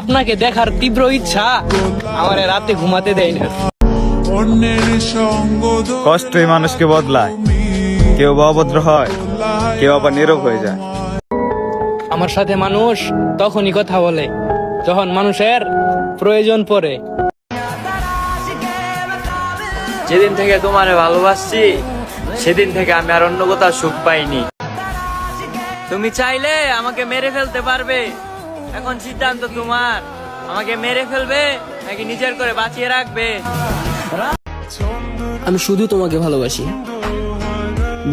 আপনাকে দেখার তীব্র ইচ্ছা আমার রাতে ঘুমাতে দেয় না। অন্যের সঙ্গ কষ্টই মানুষকে বদলায়। কেউ বা অভদ্র হয় কেউ আবার নীরব হয়ে যায়। আমার সাথে মানুষ তখনই কথা বলে যখন মানুষের প্রয়োজন পড়ে। যেদিন থেকে তোমারে ভালোবাসছি সেদিন থেকে আমি আর অন্য কোথাও সুখ পাইনি। তুমি চাইলে আমাকে মেরে ফেলতে পারবে। এখন সিদ্ধান্ত তোমার। আমাকে মেরে ফেলবে নাকি নিজের করে বাঁচিয়ে রাখবে? আমি শুধু তোমাকে ভালোবাসি।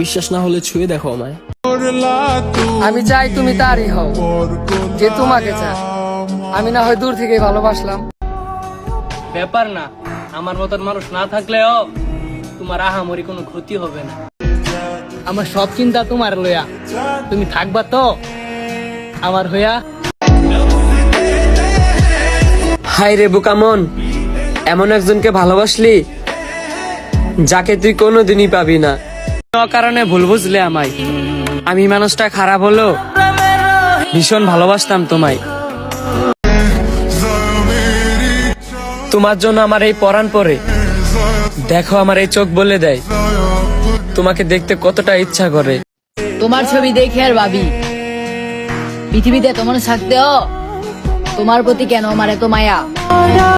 বিশ্বাস না হলে ছুঁয়ে দেখো আমায়। আমি চাই তুমি তারই হও যে তোমাকে চায়। আমি না হয় দূর থেকে ভালোবাসলাম। ব্যাপার না আমার মতন মানুষ না থাকলেও তোমার আহামরি কোনো ক্ষতি হবে না। আমার সব চিন্তা তোমার লয়া। তুমি থাকবা তো আমার হইয়া হাই রে বুকামন এমন একজনকে ভালোবাসলি, যাকে তুই কোনোদিনই পাবি না। কারণে ভুল বুঝলে আমায়। আমি মানুষটা খারাপ হলো, ভীষণ ভালোবাসতাম তোমায়। তোমার জন্য আমার এই পরাণ পরে, দেখো আমার এই চোখ বলে দেয়, তোমাকে দেখতে কতটা ইচ্ছা করে। তোমার ছবি দেখে আর ভাবি, পৃথিবীতে তোমার থাকতেও তোমার প্রতি কেন আমার এত মায়া?